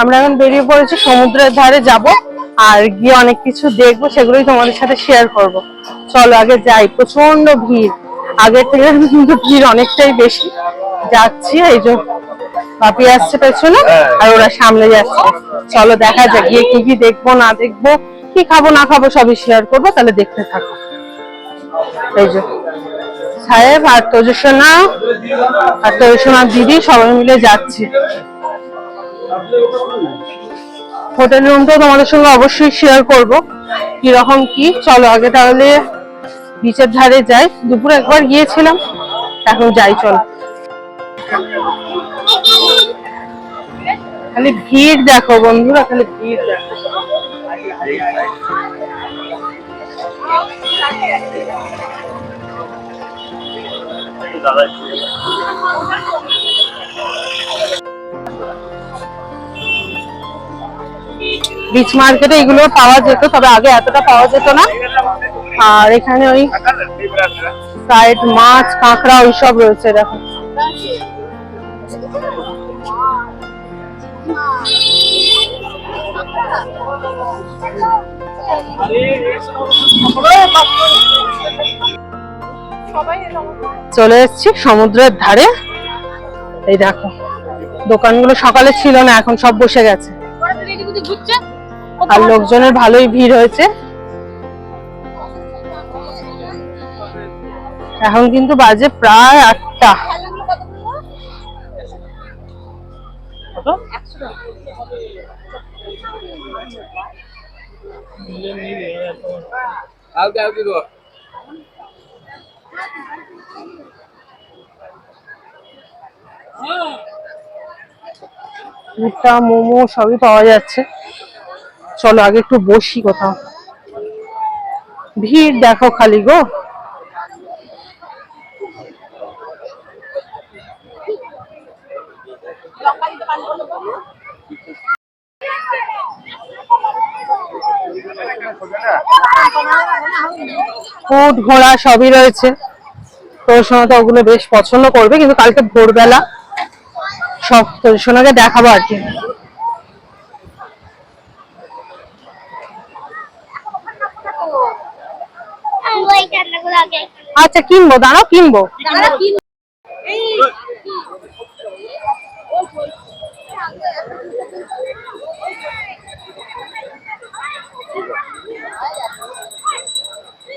আমরা এখন বেরিয়ে পড়েছি সমুদ্রের ধারে যাব আর গিয়ে অনেক কিছু দেখব সেগুলোই তোমাদের সাথে শেয়ার করব। চলো আগে যাই প্রচণ্ড ভিড়। আগের থেকে কিন্তু ভিড় অনেকটাই বেশি। যাচ্ছি এই যে বাপি আসছে পেছনে আর ওরা সামনে যাচ্ছে। চলো দেখা যাক গিয়ে কি কি দেখব না দেখব কি খাব না খাব সবই শেয়ার করব তাহলে দেখতে থাকো। এই যে সাহেব আর তেজস্বনা আর তেজস্বনা দিদি সবাই মিলে যাচ্ছি। হোটেল রুমটা তোমাদের সঙ্গে অবশ্যই শেয়ার করব। কীরকম কি? চলো আগে তাহলে বিচের ধারে যাই। দুপুরে একবার গিয়েছিলাম এখন যাই চলো। খালি ভিড় দেখো বন্ধুরা খালি ভিড় দেখো। বিচ মার্কেটে এগুলো পাওয়া যেত, তবে আগে এতটা পাওয়া যেত না। আর এখানে ওই ফ্রাইড মাছ, কাঁকড়া ওইসব রয়েছে, দেখো। চলে এসেছি সমুদ্রের ধারে। এই দেখো, দোকানগুলো সকালে ছিল না, এখন সব বসে গেছে। আর লোকজনের ভালোই ভিড় হয়েছে। এখন কিন্তু বাজে প্রায় আটটা। ভুট্টা মোমো সবই পাওয়া যাচ্ছে। চলো, আগে একটু বসি কোথাও। ভিড় দেখো খালি গো। উট ঘোড়া সবই রয়েছে। তো ওগুলো বেশ পছন্দ করবে, কিন্তু কালকে ভোরবেলা সব সোনাকে দেখাবো আর কি ওই রান্নাগুলো আগে আচ্ছা কিনবো দাঁড়াও কিনবো।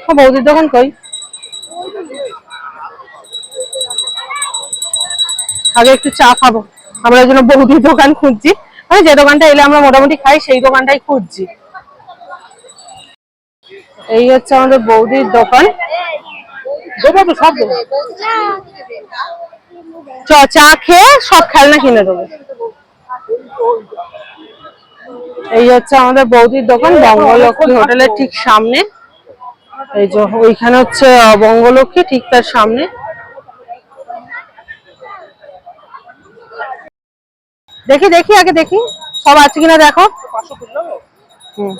ও বৌদির দোকান কই? আগে একটু চা খাব। আমরা জন্য বৌদির দোকান খুঁজছি। মানে যে দোকানটা এলে আমরা মোটামুটি খাই সেই দোকানটাই খুঁজছি। এই হচ্ছে আমাদের বৌদির দোকান। দেবো সব দেবো? চ, চা খেয়ে সব খেলনা কিনে দেবো। এই হচ্ছে আমাদের বৌদির দোকান, বঙ্গলক্ষ্মী হোটেলের ঠিক সামনে। এই যে, ওইখানে হচ্ছে বঙ্গলক্ষ্মী ঠিক তার সামনে। দেখি দেখি, আগে দেখি। সব আছে কিনা দেখো। হুম।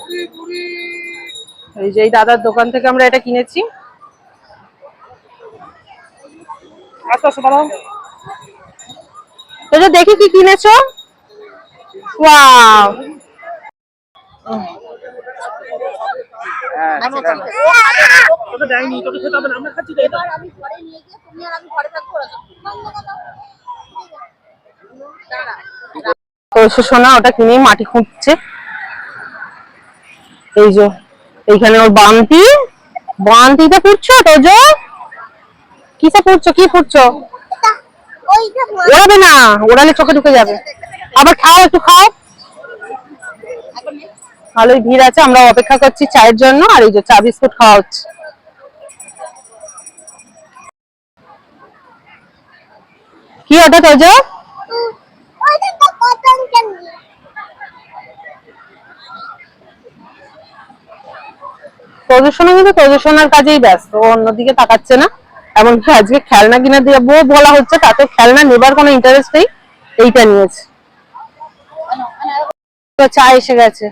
এই যে এই দাদার দোকান থেকে আমরা এটা কিনেছি। যে দেখি কি কিনেছো? ওয়াও। আমি ঘরে নিয়ে গিয়ে তুমি আর আমি ঘরে থাকব ওরা কলসি সোনা ওটা কিনে মাটি খুঁজছে। এই যে। এইখানে ওর বান্তি। বান্তিতে ফুটছো তোজো কিসে ফুটছো কি ওইটা ওড়াবে না। ওড়ালে চোখে ঢুকে যাবে। আবার খাও, একটু খাও। ভালোই ভিড় আছে, আমরা অপেক্ষা করছি চায়ের জন্য। আর এই যে চা বিস্কুট খাওয়া হচ্ছে। কি ওটা তোজো ওইটা তো কতন কেন প্রদর্শনা কিন্তু প্রদর্শনার কাজেই ব্যস্ত ও অন্যদিকে তাকাচ্ছে না। এমনকি আজকে খেলনা কিনে দিয়ে বউ বলা হচ্ছে তাতে খেলনা নেবার কোনো ইন্টারেস্ট নেই এইটা নিয়েছে। তো চা এসে গেছে।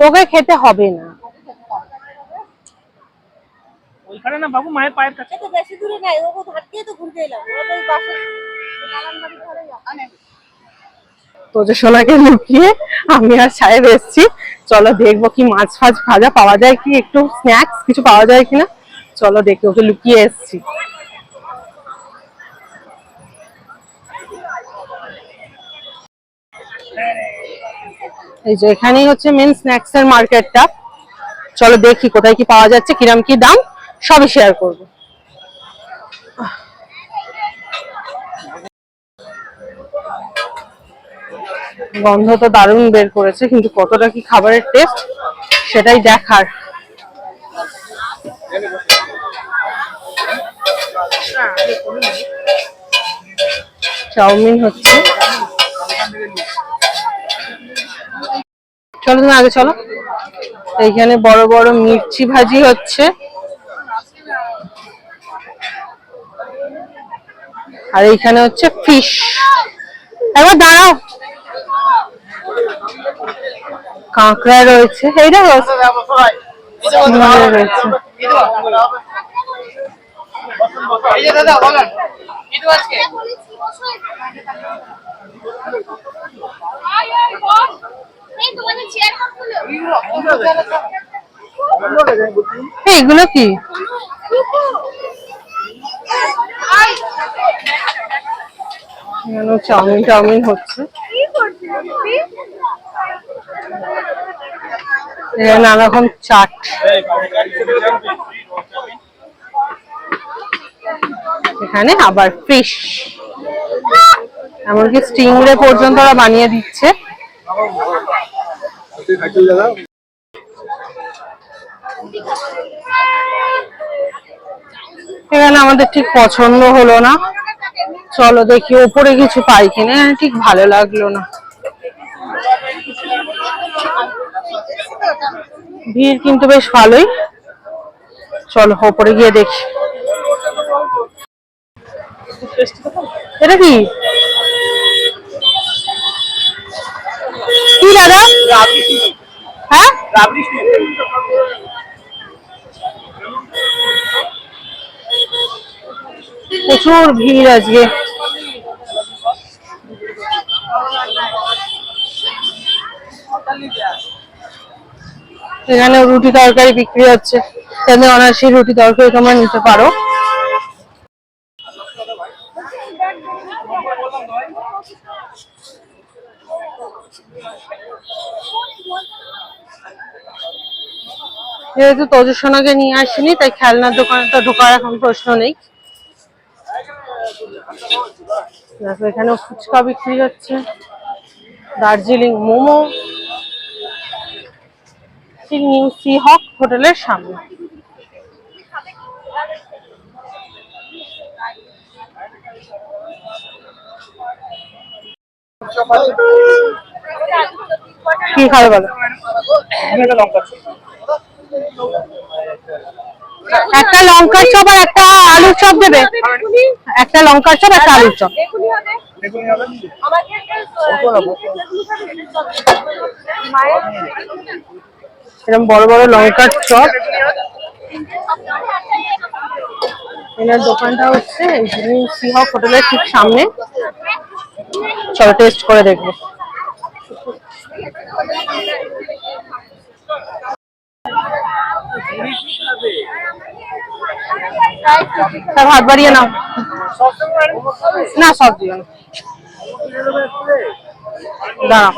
তোকে খেতে হবে না। ওইখানে না বাবু মায়ের পায়ের কাছে। তো বেশি দূরে নাই ও ধার দিয়ে তো ঘুরতে এলাম ওই বাসে দালান বাড়ির ধারে যা। তোজো সোনাকে লুকিয়ে আমি আর সাহেব এসেছি। চলো দেখব কি মাছ ফাছ ভাজা পাওয়া যায় কি, একটু স্ন্যাক্স কিছু পাওয়া যায় কিনা। চলো দেখি, ওকে লুকিয়ে এসেছি। এই যে এখানেই হচ্ছে মেন স্ন্যাক্স এর মার্কেটটা চলো দেখি কোথায় কি পাওয়া যাচ্ছে, কিরম কি দাম, সবই শেয়ার করব। গন্ধ তো দারুণ বের করেছে, কিন্তু কতটা কি খাবারের টেস্ট সেটাই দেখার। চাউমিন হচ্ছে। চলো তুমি আগে চলো। এইখানে বড় বড় মির্চি ভাজি হচ্ছে। আর এইখানে হচ্ছে ফিশ একবার দাঁড়াও। কাঁকড়া রয়েছে। এইটা রয়েছে রয়েছে এই তোমাদের চেয়ার কাপগুলো এই, এগুলো কি? চাউমিন টাউমিন হচ্ছে কি করছিস তুমি এখানে নানা রকম চাট। এখানে আবার ফিশ। এমনকি স্টিংরে পর্যন্ত ওরা বানিয়ে দিচ্ছে। এখানে আমাদের ঠিক পছন্দ হলো না। চলো দেখি ওপরে কিছু পাই কিনা। ঠিক ভালো লাগল না। ভিড় কিন্তু বেশ ভালোই। চলো, ওপরে গিয়ে দেখি। এটা কি? কি দাদা? হ্যাঁ? প্রচুর ভিড় আজকে। এখানে রুটি তরকারি বিক্রি হচ্ছে। এখানে অনায়াসে রুটি তরকারি তোমরা নিতে পারো। যেহেতু তজুসোনাকে নিয়ে আসিনি, তাই খেলনার দোকানে তো ঢোকার এখন প্রশ্ন নেই। দেখো এখানে ফুচকা বিক্রি হচ্ছে। দার্জিলিং মোমো। ঠিক নিউ সি হক হোটেলের সামনে। কি খাবে বলো? একটা লঙ্কার চপ আর একটা আলুর চপ দেবে। একটা লঙ্কার চপ একটা আলুর চপ। আমাকে এরকম বড় বড় লঙ্কার চপ। এনার দোকানটা হচ্ছে সিহক হোটেলের ঠিক সামনে। চলো টেস্ট করে দেখব। ভাত বাড়িয়ে নাও। না, সব দিও না। দাঁড়াও।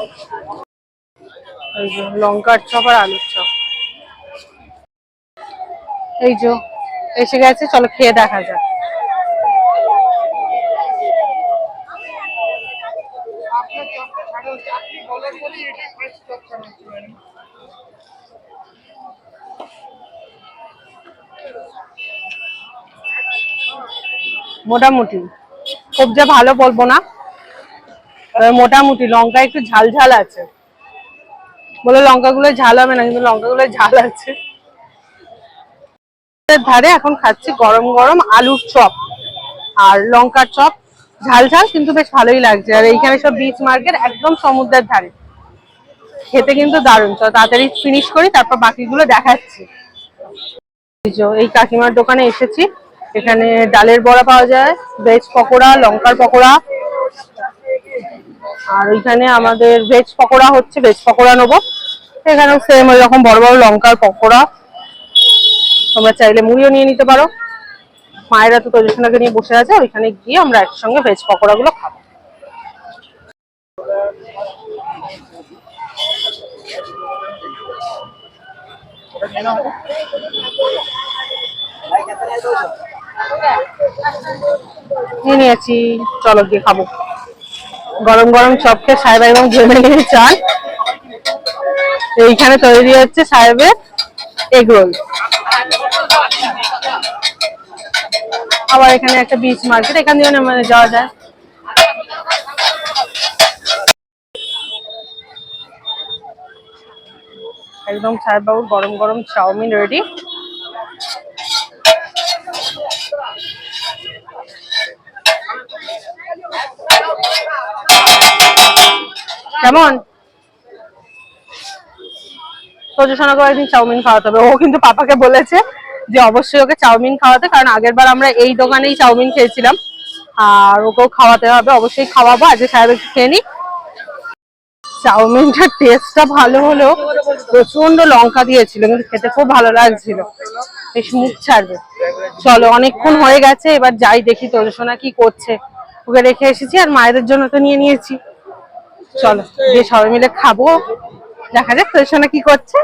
লঙ্কার চপ আর আলুর চপ। এই যে, এসে গেছে, চলো খেয়ে দেখা যাক। মোটামুটি। খুব যে ভালো বলব না। মোটামুটি লঙ্কা একটু ঝাল ঝাল আছে। বলে লঙ্কাগুলো ঝাল হবে না, কিন্তু লঙ্কাগুলো ঝাল আছে। ধারে এখন খাচ্ছি গরম গরম আলুর চপ আর লঙ্কার চপ। ঝাল ঝাল, কিন্তু বেশ ভালোই লাগছে। আর এইখানে সব বিচ মার্কেট একদম সমুদ্রের ধারে। খেতে কিন্তু দারুণ। চল তাড়াতাড়ি ফিনিশ করি, তারপর বাকিগুলো দেখাচ্ছি। এই কাকিমার দোকানে এসেছি। এখানে ডালের বড়া পাওয়া যায় ভেজ পকোড়া, লঙ্কার পকোড়া। আর ওইখানে আমাদের ভেজ পকোড়া হচ্ছে ভেজ পকোড়া নেব। এখানেও সেম ওই রকম বড় বড় লঙ্কার পকোড়া। তোমরা চাইলে মুড়িও নিয়ে নিতে পারো। মায়েরা তো তজস্বনাকে নিয়ে বসে আছে, ওইখানে গিয়ে আমরা একসঙ্গে ভেজ পকোড়া গুলো খাব। নিয়ে নিয়েছি, চলো গিয়ে খাব। গরম গরম চপ খেয়ে সাহেব এবং নিয়ে চান এইখানে তৈরি হচ্ছে সাহেবের এগ রোল আবার এখানে একটা বিচ মার্কেট এখান দিয়ে মানে যাওয়া যায়। একদম সাহেব বাবুর গরম গরম চাউমিন রেডি কেমন? সজশনাকে একদিন চাউমিন খাওয়াতে হবে। ও কিন্তু পাপাকে বলেছে যে অবশ্যই ওকে চাউমিন খাওয়াতে, কারণ আগের বার আমরা এই দোকানেই চাউমিন খেয়েছিলাম। আর ওকেও খাওয়াতে হবে, অবশ্যই খাওয়াবো। আজকে সাহেব একটু খেয়ে নি চাউমিনটার টেস্টটা ভালো হলেও প্রচণ্ড লঙ্কা দিয়েছিল, কিন্তু খেতে খুব ভালো লাগছিল। বেশ মুখ ছাড়বে। চলো, অনেকক্ষণ হয়ে গেছে, এবার যাই দেখি তোজসোনা কি করছে। ওকে রেখে এসেছি, আর মায়েদের জন্য তো নিয়ে নিয়েছি। চলো, গিয়ে সবাই মিলে খাব। দেখা যাক তোজসোনা কি করছে।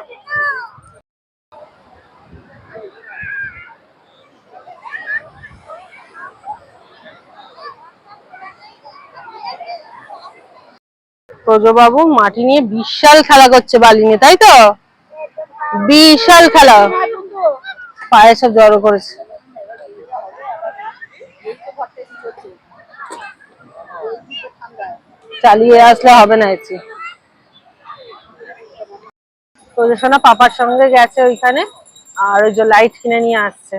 বাবু মাটি নিয়ে বিশাল খেলা করছে বালি নিয়ে, তাই তো? বিশাল খেলা। পায়ে সব জড়ো করেছে। চালিয়ে আসলে হবে না এসে সোনা পাপার সঙ্গে গেছে ওইখানে আর ওই যে লাইট কিনে নিয়ে আসছে।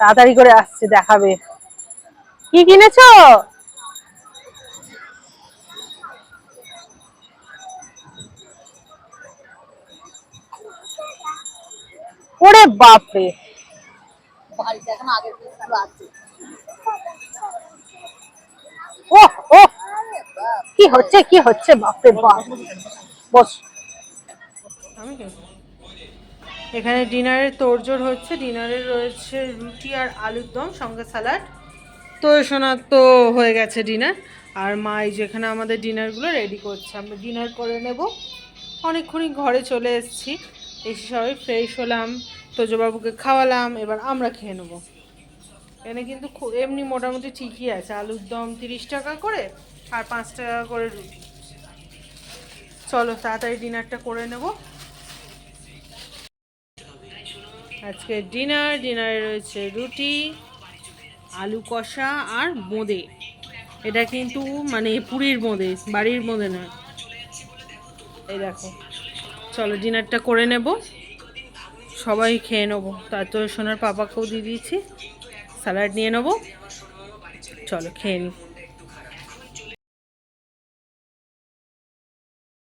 তাড়াতাড়ি করে আসছে দেখাবে। কি কিনেছো? ওরে বাপরে। বাড়িতে এখন আগের আছে। ও ও কি হচ্ছে কি হচ্ছে? বাপরে বাপ। বস। এখানে ডিনারের তোড়জোড় হচ্ছে। ডিনারে রয়েছে রুটি আর আলুর দম, সঙ্গে স্যালাড। তো সোনার তো হয়ে গেছে ডিনার। আর মা এই যেখানে আমাদের ডিনারগুলো রেডি করছে। আমরা ডিনার করে নেব। অনেকক্ষণই ঘরে চলে এসেছি। এসে সবাই ফ্রেশ হলাম, তোজবাবুকে খাওয়ালাম। এবার আমরা খেয়ে নেব। এখানে কিন্তু এমনি মোটামুটি ঠিকই আছে। আলুর দম তিরিশ টাকা করে আর পাঁচ টাকা করে রুটি। চলো, তাড়াতাড়ি ডিনারটা করে নেব। আজকে ডিনার, ডিনারে রয়েছে রুটি, আলু কষা আর বোঁদে এটা কিন্তু মানে পুরীর বোঁদে বাড়ির বোঁদে নয়। এই দেখো, চলো ডিনারটা করে নেব। সবাই খেয়ে নেব। তার তো সোনার পাপাকেও দিয়ে দিয়েছি। স্যালাড নিয়ে নেব। চলো খেয়ে নিই